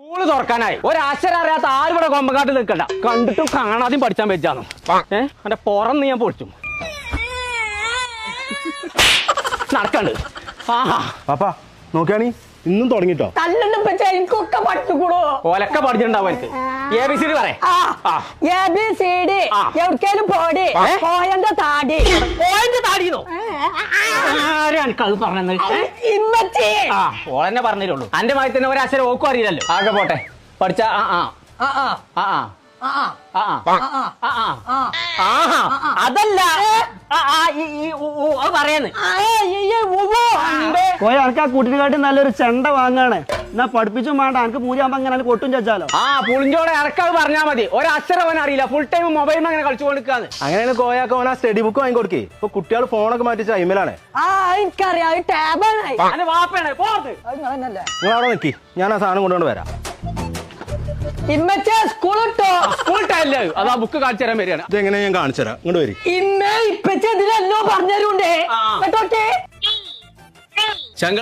School തുറക്കാനായി. ഒരാശ്ചര്യം അറിയാത്ത ആരും ഇവിടെ കൊമ്പങ്കാട്ടിൽ നിൽക്കണ്ട. കണ്ടിട്ടും കാണാതെയും പഠിച്ചാൻ വെച്ചാന്നു ഏഹ് എന്റെ പുറന്ന് ഞാൻ പൊളിച്ചു. നടക്കണ്ട്. ആഹാ പാപ്പാ നോക്കിയാണി? ഇന്നും തുടങ്ങിട്ടോ? തല്ലൊന്നും വെച്ചാ എനിക്കൊക്കെ പഠിച്ചുകൂടോ ഒലക്ക പഠിച്ചിട്ടുണ്ടാവും എനിക്ക്. എ ബി സി ഡി പറയേ. ആ. ആ. എ ബി സി ഡി ആ. എവിടേലും പോടി. ഏ? പോയന്റെ താടി. പോയിന്റ് താടിയോ ആരും പറഞ്ഞത്? ഇമ്മച്ചി. ആ ഓളെന്നെ പറഞ്ഞിട്ടുള്ളൂ അന്റെ മായി തന്നെ ഒരാശരം ഓക്കും അറിയില്ലല്ലോ ആകെ പോട്ടെ പഠിച്ച ആ ആ ആ ആ ആ ആ അതല്ല പറയാന്ന് കോയ അനക്ക് നല്ലൊരു ചെണ്ട വാങ്ങാണ് എന്നാ പഠിപ്പിച്ചു വേണ്ട എനിക്ക് പൂജയാകുമ്പോ അങ്ങനെ കൊട്ടും ചച്ചാലോ? ആ പുളിഞ്ചോടെ ഇറക്കാതെ പറഞ്ഞാൽ മതി. ഒരക്ഷരം അവൻ അറിയില്ല. ഫുൾ ടൈം മൊബൈലും അങ്ങനെ കളിച്ചു കൊടുക്കാന്ന് അങ്ങനെയാണ് കോയാക്ക് അവൻ ആ സ്റ്റഡി ബുക്ക് വാങ്ങി കൊടുക്കേ ഇപ്പൊ കുട്ടികൾ ഫോണൊക്കെ മാറ്റിച്ച ഇമെയിലാണ് ആ ഞാൻ ആ സാധനം കൊണ്ടുകൊണ്ട് വരാം. ഇമ്മച്ചേ സ്കൂൾ ആ ബുക്ക് ഇതെങ്ങനെ ഞാൻ